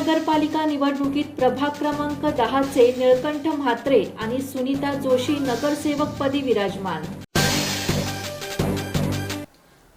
नगरपालिका निवडणुकीत प्रभाग क्रमांक दहाचे निळकंठ म्हात्रे आणि सुनीता जोशी नगरसेवकपदी विराजमान.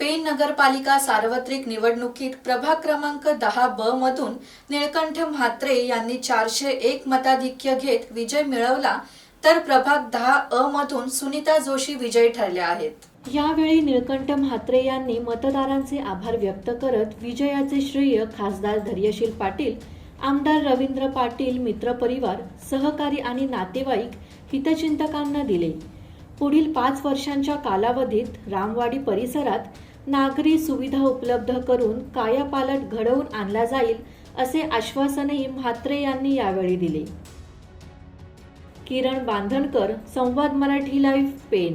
पेण नगरपालिका सार्वत्रिक निवडणुकीत प्रभाग क्रमांक दहा ब मधून निळकंठ म्हात्रे यांनी चारशे एक मताधिक्य घेत विजय मिळवला तर प्रभाग दहा अ मधून सुनीता जोशी विजयी ठरल्या आहेत. यावेळी निळकंठ म्हात्रे यांनी मतदारांचे आभार व्यक्त करत विजयाचे श्रेय खासदार धैर्यशील पाटील आमदार रवींद्र पाटील मित्रपरिवार सहकारी आणि नातेवाईक हितचिंतकांना दिले. पुढील पाच वर्षांच्या कालावधीत रामवाडी परिसरात नागरी सुविधा उपलब्ध करून कायापालट घडवून आणला जाईल असे आश्वासनही म्हात्रे यांनी यावेळी दिले. किरण बांधणकर संवाद मराठी लाईव्ह पेन.